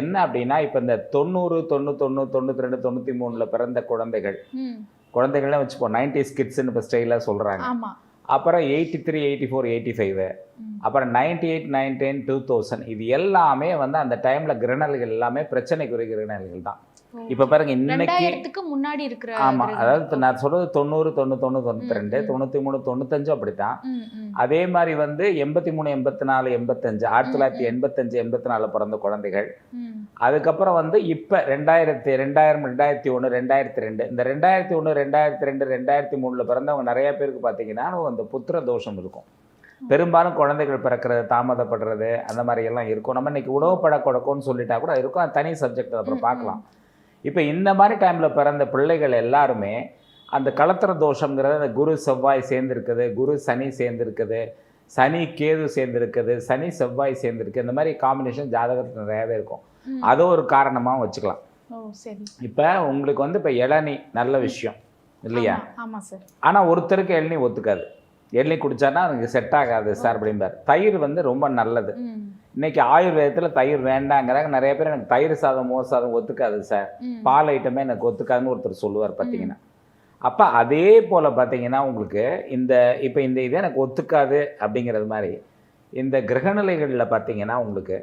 என்ன அப்படின்னா இப்போ இந்த தொண்ணூறு தொண்ணூத்தொன்று தொண்ணூற்றி ரெண்டு தொண்ணூற்றி மூணில் பிறந்த குழந்தைகள் குழந்தைகள்லாம் வச்சுப்போம் நைன்டிஸ் கிட்ஸ்ன்னு இப்போ ஸ்டைலாக சொல்கிறாங்க அப்புறம் eighty three eighty four eighty five. அப்புறம் ninety eight nineteen two thousand இது எல்லாமே வந்து அந்த டைமில் கிரகணல்கள் எல்லாமே பிரச்சனைக்குரிய கிரகணல்கள் தான். இப்போ பாருங்க இன்னைக்கு முன்னாடி இருக்கிற ஆமாம். அதாவது நான் சொல்றது தொண்ணூறு தொண்ணூத்தொன்று தொண்ணூற்றி ரெண்டு. தொண்ணூற்றி மூணு தொண்ணூத்தஞ்சு அப்படித்தான். அதே மாதிரி வந்து எண்பத்தி மூணு எண்பத்தி நாலு எண்பத்தஞ்சு ஆயிரத்தி தொள்ளாயிரத்தி. எண்பத்தஞ்சு எண்பத்தி நாலில் பிறந்த குழந்தைகள். அதுக்கப்புறம் வந்து இப்போ ரெண்டாயிரத்தி ரெண்டாயிரம் ரெண்டாயிரத்தி ஒன்று ரெண்டாயிரத்தி ரெண்டு. இந்த ரெண்டாயிரத்தி ஒன்று ரெண்டாயிரத்தி ரெண்டு ரெண்டாயிரத்தி மூணில் பிறந்தவங்க நிறைய பேருக்கு பார்த்தீங்கன்னா அந்த புத்திர தோஷம் இருக்கும். பெரும்பாலும் குழந்தைகள் பிறக்கிறது தாமதப்படுறது அந்த மாதிரி எல்லாம் இருக்கும். நம்ம இன்னைக்கு உணவு பழக்கொடக்கம்னு சொல்லிட்டா கூட இருக்கும். தனி சப்ஜெக்ட் அப்புறம். பார்க்கலாம் இப்போ இந்த மாதிரி டைமில் பிறந்த பிள்ளைகள் எல்லாருமே அந்த கலத்திர தோஷங்கிறது அந்த குரு செவ்வாய் சேர்ந்துருக்குது குரு சனி சேர்ந்துருக்குது சனி கேது சேர்ந்துருக்குது சனி செவ்வாய் சேர்ந்துருக்கு. இந்த மாதிரி காம்பினேஷன் ஜாதகத்தில் நிறையாவே இருக்கும். அது ஒரு காரணமாக வச்சுக்கலாம். இப்போ உங்களுக்கு வந்து இப்போ இளநீ நல்ல விஷயம் இல்லையா? ஆமா, ஆமா சார் ஆனால் ஒருத்தருக்கு இளநீ ஒத்துக்காது. இளநீ குடிச்சான்னா எனக்கு செட் ஆகாது சார் அப்படிம்பார். தயிர் வந்து ரொம்ப நல்லது. இன்னைக்கு ஆயுர்வேதத்தில் தயிர் வேண்டாங்கிறாங்க. நிறைய பேர் எனக்கு தயிர் சாதம் மோர் சாதம் ஒத்துக்காது சார். பால் ஐட்டமே எனக்கு ஒத்துக்காதுன்னு ஒருத்தர் சொல்லுவார் பார்த்தீங்கன்னா. அப்போ அதே போல் பார்த்தீங்கன்னா உங்களுக்கு இந்த இப்போ இந்த இது எனக்கு ஒத்துக்காது அப்படிங்கிறது மாதிரி இந்த கிரகநிலைகளில் பார்த்தீங்கன்னா உங்களுக்கு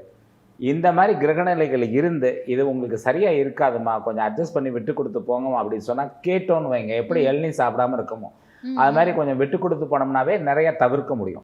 இந்த மாதிரி கிரகநிலைகள் இருந்து இது உங்களுக்கு சரியாக இருக்காதுமா கொஞ்சம் அட்ஜஸ்ட் பண்ணி விட்டு கொடுத்து போங்கம்மா அப்படின்னு சொன்னால் கேட்டோன்னு வைங்க எப்படி ம். இளநீ சாப்பிடாம இருக்கமோ. அது மாதிரி கொஞ்சம் விட்டு கொடுத்து போனோம்னாவே நிறைய தவிர்க்க முடியும்